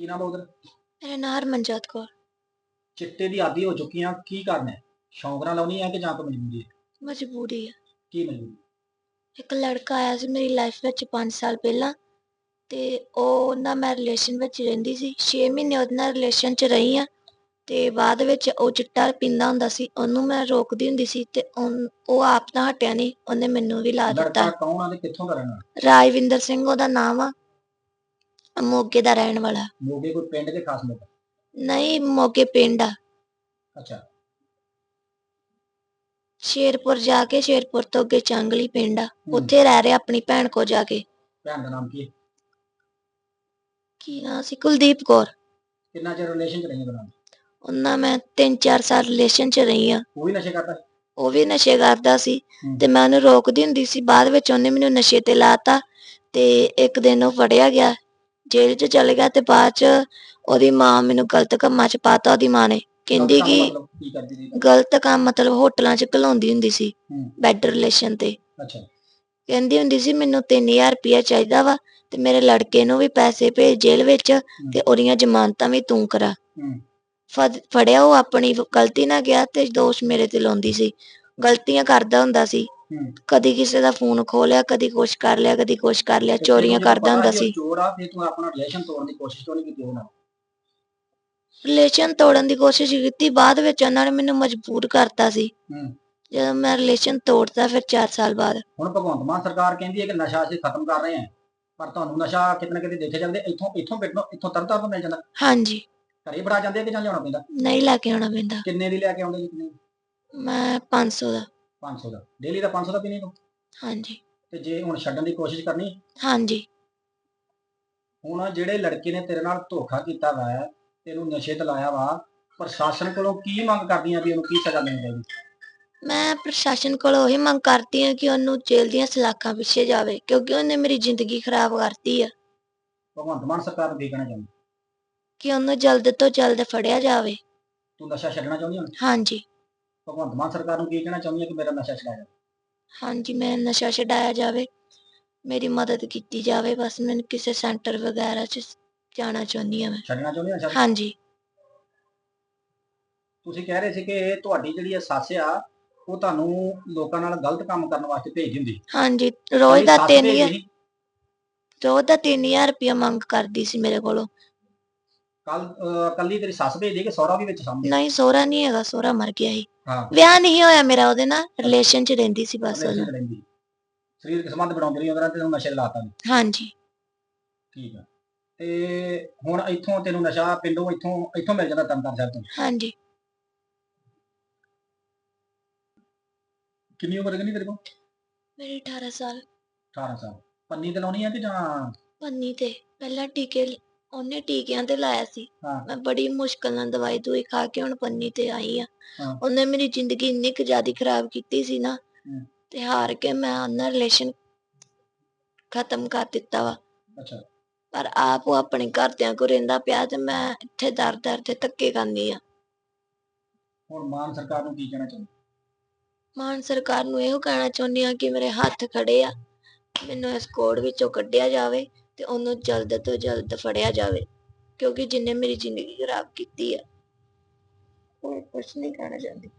ਕੀ ਨਾਮ ਉਧਰ? ਮੇਰਾ ਨਾਂ ਹਰਮਨਜੋਤ ਕੌਰ। ਚਿੱਟੇ ਦੀ ਆਦੀ ਹੋ ਚੁੱਕੀ ਆ ਕੀ ਕਰਨਾ ਹੈ? ਸ਼ੌਂਕ ਨਾਲ ਲਾਉਣੀ ਹੈ ਕਿ ਜਾਂ ਕੋਈ ਮਜਬੂਰੀ ਹੈ? ਮਜਬੂਰੀ ਆ ਕੀ ਮਜਬੂਰੀ? ਇੱਕ ਲੜਕਾ ਆਇਆ ਸੀ ਮੇਰੀ ਲਾਈਫ ਵਿੱਚ 5 ਸਾਲ ਪਹਿਲਾਂ ਤੇ ਉਹ ਨਾਲ ਮੈਂ ਰਿਲੇਸ਼ਨ ਵਿੱਚ ਰਹਿੰਦੀ ਸੀ। 6 ਮਹੀਨੇ ਉਹਦੇ ਨਾਲ ਰਿਲੇਸ਼ਨ 'ਚ ਰਹੀ ਆ ਤੇ ਬਾਅਦ ਵਿੱਚ ਉਹ ਚਿੱਟਾ ਪੀਂਦਾ ਹੁੰਦਾ ਸੀ। ਉਹਨੂੰ ਮੈਂ ਰੋਕਦੀ ਹੁੰਦੀ ਸੀ ਤੇ ਉਨ- ਉਹ ਆਪ ਤਾਂ ਹਟਿਆ ਨਹੀਂ। ਉਹਨੇ ਮੈਨੂੰ ਵੀ ਲਾ ਦਿੱਤਾ। ਲੜਕਾ ਕੌਣ ਆ ਤੇ ਕਿੱਥੋਂ ਦਾ ਰਹਿਣਾ ਰਾਜਵਿੰਦਰ ਸਿੰਘ ਉਹਦਾ ਨਾਮ ਆ। ਮੋਗੇ ਦਾ ਰਹਿਣ ਵਾਲਾ। ਮੋਗੇ ਕੋਈ ਪਿੰਡ ਦੇ ਖਾਸ ਲੋਕ ਨਹੀਂ ਮੋਗੇ ਪਿੰਡ ਆ। ਅੱਛਾ। ਸ਼ੇਰਪੁਰ ਜਾ ਕੇ ਸ਼ੇਰਪੁਰ ਤੋਂ ਅੱਗੇ ਚੰਗਲੀ ਪਿੰਡ ਆ। ਉੱਥੇ ਰਹਿ ਰਿਹਾ ਆਪਣੀ ਭੈਣ ਕੋ ਜਾ ਕੇ। ਭੈਣ ਦਾ ਨਾਮ ਕੀ ਹੈ? ਕੀ ਨਾਂ ਸੀ? ਕੁਲਦੀਪ ਕੌਰ। ਕਿੰਨਾ ਚਿਰ ਰਿਲੇਸ਼ਨ ਚ ਰਹੀਆਂ ਦੋਨਾਂ ਦੀ? ਉਹਨਾਂ ਮੈਂ 3-4 ਸਾਲ ਰਿਲੇਸ਼ਨ 'ਚ ਰਹੀ ਆ ਉਹ ਵੀ ਨਸ਼ੇ ਕਰਦਾ ਹੈ? ਉਹ ਵੀ ਨਸ਼ੇ ਕਰਦਾ ਸੀ। ਹੂੰ। ਤੇ ਮੈਂ ਉਹਨੂੰ ਰੋਕਦੀ ਹੁੰਦੀ ਸੀ। ਬਾਅਦ ਵਿੱਚ ਉਹਨੇ ਮੈਨੂੰ ਨਸ਼ੇ ਤੇ ਲਾਤਾ ਤੇ ਇੱਕ ਦਿਨ ਉਹ ਫੜਿਆ ਗਿਆ। ਜੇਲ੍ਹ 'ਚ ਚਲੇ ਗਿਆ ਤੇ ਬਾਅਦ 'ਚ ਉਹਦੀ ਮਾਂ ਮੈਨੂੰ ਗਲਤ ਕੰਮਾਂ 'ਚ ਪਾਤਾ ਉਹਦੀ ਮਾਂ ਨੇ। ਕਹਿੰਦੀ ਕਿ ਮਤਲਬ ਕੀ ਕਰਦੀ ਸੀ ਗਲਤ ਕੰਮ ਮਤਲਬ ਹੋਟਲਾਂ 'ਚ ਘਲਾਉਂਦੀ ਹੁੰਦੀ ਸੀ ਹੂੰ। ਬੈਡ ਰਿਲੇਸ਼ਨ ਤੇ। ਅੱਛਾ। ਕਹਿੰਦੀ ਹੁੰਦੀ ਸੀ ਮੈਨੂੰ 3000 ਰੁਪਇਆ ਚਾਹੀਦਾ ਵਾ ਤੇ ਮੇਰੇ ਲੜਕੇ ਨੂੰ ਵੀ ਪੈਸੇ ਭੇਜ ਜੇਲ੍ਹ ਵਿੱਚ ਤੇ ਉਹਦੀਆਂ ਜ਼ਮਾਨਤਾਂ ਵੀ ਤੂੰ ਕਰਾ। ਹੂੰ। ਫੜ- ਫੜਿਆ ਉਹ ਆਪਣੀ ਗਲਤੀ ਨਾਲ ਗਿਆ ਤੇ ਦੋਸ਼ ਮੇਰੇ ਤੇ ਲਾਉਂਦੀ ਸੀ। ਗਲਤੀਆਂ ਕਰਦਾ ਹੁੰਦਾ ਸੀ। ਕਦੀ ਕਿਸੇ ਦਾ ਫੋਨ ਖੋਲਿਆ ਕਦੀ ਕੁਛ ਕਰ ਲਿਆ ਕਦੀ ਕੁਛ ਕਰ ਲਿਆ ਚੋਰੀਆਂ ਕਰਦਾ ਹੁੰਦਾ ਸੀ। ਚੋਰ ਆ ਤੇ ਤੂੰ ਆਪਣਾ ਰਿਲੇਸ਼ਨ ਤੋੜਨ ਦੀ ਕੋਸ਼ਿਸ਼ ਕਿਉਂ ਨਹੀਂ ਕੀਤੀ ਉਹਨਾਂ ਰਿਲੇਸ਼ਨ ਤੋੜਨ ਦੀ ਕੋਸ਼ਿਸ਼ ਕੀਤੀ ਬਾਅਦ ਵਿੱਚ ਉਹਨਾਂ ਨੇ ਮੈਨੂੰ ਮਜਬੂਰ ਕਰਤਾ ਸੀ। ਹੂੰ। ਜਦੋਂ ਮੈਂ ਰਿਲੇਸ਼ਨ ਤੋੜਤਾ ਫਿਰ 4 ਸਾਲ ਬਾਅਦ। ਹੁਣ ਭਗਵੰਤ ਮਾਨ ਸਰਕਾਰ ਕਹਿੰਦੀ ਹੈ ਕਿ ਨਸ਼ਾ ਅਸੀਂ ਖਤਮ ਕਰ ਰਹੇ ਹਾਂ ਪਰ ਤੁਹਾਨੂੰ ਨਸ਼ਾ ਕਿਤੇ ਨਾ ਕਿਤੇ ਦੇਖੇ ਜਾਂਦੇ ਇੱਥੋਂ ਇੱਥੋਂ ਪਿੰਡੋਂ ਇੱਥੋਂ ਤਰਤਾ ਤੋਂ ਮਿਲ ਜਾਂਦਾ। ਹਾਂਜੀ। ਘਰੇ ਬੜਾ ਜਾਂਦੇ ਕਿ ਜਾਂ ਲਿਆਉਣਾ ਪੈਂਦਾ? ਨਹੀਂ ਲੈ ਕੇ ਆਉਣਾ ਪੈਂਦਾ। ਕਿੰਨੇ ਦੀ ਲੈ ਕੇ ਆਉਂਦੇ ਜੀ ਕਿੰਨੇ ਮੈਂ 500 ਦਾ। 500 ਦਾ। ਡੇਲੀ ਦਾ 500 ਦਾ ਪੀਣੀ ਤੂੰ? ਹਾਂਜੀ। ਤੇ ਜੇ ਹੁਣ ਛੱਡਣ ਦੀ ਕੋਸ਼ਿਸ਼ ਕਰਨੀ? ਹਾਂਜੀ। ਹੁਣ ਜਿਹੜੇ ਲੜਕੇ ਨੇ ਤੇਰੇ ਨਾਲ ਧੋਖਾ ਕੀਤਾ ਵਾ ਤੈਨੂੰ ਨਸ਼ੇ ਤੇ ਲਾਇਆ ਵਾ ਪ੍ਰਸ਼ਾਸਨ ਕੋਲੋਂ ਕੀ ਮੰਗ ਕਰਦੀਆਂ ਵੀ ਉਹਨੂੰ ਕੀ ਸਜ਼ਾ ਦੇਣੀ ਚਾਹੀਦੀ? ਮੈਂ ਪ੍ਰਸ਼ਾਸਨ ਕੋਲੋਂ ਇਹ ਮੰਗ ਕਰਦੀ ਹਾਂ ਕਿ ਉਹਨੂੰ ਜੇਲ੍ਹ ਦੀਆਂ ਸਲਾਖਾਂ ਪਿੱਛੇ ਜਾਵੇ ਕਿਉਂਕਿ ਉਹਨੇ ਮੇਰੀ ਜ਼ਿੰਦਗੀ ਖਰਾਬ ਕਰਤੀ ਆ। ਭਗਵੰਤ ਮਾਨ ਸਰਕਾਰ ਨੂੰ ਕੀ ਕਹਿਣਾ ਚਾਹੁੰਦੀ? ਕਿ ਉਹਨੂੰ ਜਲਦ ਤੋਂ ਜਲਦ ਫੜਿਆ ਜਾਵੇ। ਤੂੰ ਨਸ਼ਾ ਛੱਡਣਾ ਚਾਹੁੰਦੀ ਹੁਣ ਹਾਂਜੀ। ਭਗਵੰਤ ਮਾਨ ਸਰਕਾਰ ਨੂੰ ਕੀ ਕਹਿਣਾ ਚਾਹੁੰਦੀ ਹੈ ਕਿ ਮੇਰਾ ਨਸ਼ਾ ਛਡਾ ਜਾ ਹਾਂਜੀ ਮੈਂ ਨਸ਼ਾ ਛਡਾਇਆ ਜਾਵੇ ਮੇਰੀ ਮਦਦ ਕੀਤੀ ਜਾਵੇ ਬਸ ਮੈਨੂੰ ਕਿਸੇ ਸੈਂਟਰ ਵਗੈਰਾ 'ਚ ਜਾਣਾ ਚਾਹੁੰਦੀ ਹਾਂ ਮੈਂ। ਛੱਡਣਾ ਚਾਹੁੰਦੀ ਹਾਂ ਨਸ਼ਾ? ਹਾਂਜੀ। ਤੁਸੀਂ ਕਹਿ ਰਹੇ ਸੀ ਕਿ ਤੁਹਾਡੀ ਜਿਹੜੀ ਇਹ ਸੱਸ ਆ ਉਹ ਤੁਹਾਨੂੰ ਲੋਕਾਂ ਨਾਲ ਗਲਤ ਕੰਮ ਕਰਨ ਵਾਸਤੇ ਭੇਜ ਦਿੰਦੀ। ਹਾਂਜੀ ਰੋਜ਼ ਦਾ ਤੁਹਾਡੀ ਸੱਸ 3000 ਭੇਜਦੀ ਰੋਜ਼ ਦਾ 3000 ਰੁਪਇਆ ਮੰਗ ਕਰਦੀ ਸੀ ਮੇਰੇ ਕੋਲੋਂ। ਕੱਲ ਕੱਲੀ ਤੇਰੀ ਸੱਸ ਭੇਜਦੀ ਕਿ ਸਹੁਰਾ ਵੀ ਵਿੱਚ ਸਾਹਮਣੇ ਨਹੀਂ ਸੋਹਰਾ ਨਹੀਂ ਹੈਗਾ ਸੋਹਰਾ ਮਰ ਗਿਆ ਸੀ। ਹਾਂ। ਵਿਆਹ ਨਹੀਂ ਹੋਇਆ ਮੇਰਾ ਉਹਦੇ ਨਾਲ ਰਿਲੇਸ਼ਨ 'ਚ ਰਹਿੰਦੀ ਸੀ ਬਸ ਉਹਨੂੰ ਚ ਰਹਿੰਦੀ। ਸਰੀਰਕ ਸੰਬੰਧ ਬਣਾਉਂਦੀ ਰਹੀ ਉਹਦੇ ਨਾਲ ਤੈਨੂੰ ਨਸ਼ੇ ਲਾਤਾ ਨੀ ਹਾਂਜੀ। ਠੀਕ ਆ। ਤੇ ਹੁਣ ਇੱਥੋਂ ਤੈਨੂੰ ਨਸ਼ਾ ਪਿੰਡੋਂ ਇੱਥੋਂ ਇੱਥੋਂ ਮਿਲ ਜਾਂਦਾ ਤੰਤਰ ਸਾਹਿਬ ਤੋਂ। ਹਾਂਜੀ। ਕਿੰਨੀ ਉਮਰ ਕਿੰਨੀ ਤੇਰੇ ਕੋਲ? ਮੇਰੀ 18 ਸਾਲ। 18 ਸਾਲ। ਪੰਨੀ ਤੇ ਲਾਉਣੀ ਆ ਕਿ ਜਾਂ ਪੰਨੀ ਤੇ। ਪਹਿਲਾਂ ਟੀਕੇ ਲ- ਉਹਨੇ ਟੀਕਿਆਂ ਤੇ ਲਾਇਆ ਸੀ। ਹਾਂ। ਮੈਂ ਬੜੀ ਮੁਸ਼ਕਲ ਨਾਲ ਦਵਾਈ ਦੂਈ ਖਾ ਕੇ ਹੁਣ ਪੰਨੀ ਤੇ ਆਈ ਆ। ਹਾਂ। ਉਹਨੇ ਮੇਰੀ ਜ਼ਿੰਦਗੀ ਇੰਨੀ ਕੁ ਜ਼ਿਆਦਾ ਖਰਾਬ ਕੀਤੀ ਸੀ ਨਾ ਹੂੰ। ਤੇ ਹਾਰ ਕੇ ਮੈਂ ਉਹਨਾਂ ਰਿਲੇਸ਼ਨ ਖਤਮ ਕਰ ਦਿੱਤਾ ਵਾ। ਅੱਛਾ। ਪਰ ਆਪ ਉਹ ਆਪਣੇ ਘਰਦਿਆਂ ਕੋ ਰਹਿੰਦਾ ਪਿਆ ਤੇ ਮੈਂ ਇੱਥੇ ਦਰ ਦਰ ਤੇ ਧੱਕੇ ਖਾਂਦੀ ਆ। ਹੁਣ ਮਾਨ ਸਰਕਾਰ ਨੂੰ ਕੀ ਕਹਿਣਾ ਚਾਹੁੰਦੀ? ਮਾਨ ਸਰਕਾਰ ਨੂੰ ਇਹੋ ਕਹਿਣਾ ਚਾਹੁੰਦੀ ਆ ਕਿ ਮੇਰੇ ਹੱਥ ਖੜੇ ਆ। ਮੈਨੂੰ ਇਸ ਕੋੜ ਵਿੱਚੋਂ ਕੱਢਿਆ ਜਾਵੇ। ਤੇ ਉਹਨੂੰ ਜਲਦ ਤੋਂ ਜਲਦ ਫੜਿਆ ਜਾਵੇ, ਕਿਉਂਕਿ ਜਿੰਨੇ ਮੇਰੀ ਜ਼ਿੰਦਗੀ ਖਰਾਬ ਕੀਤੀ ਆ, ਉਹ ਕੁਛ ਨਹੀਂ ਕਹਿਣਾ ਚਾਹੁੰਦੀ।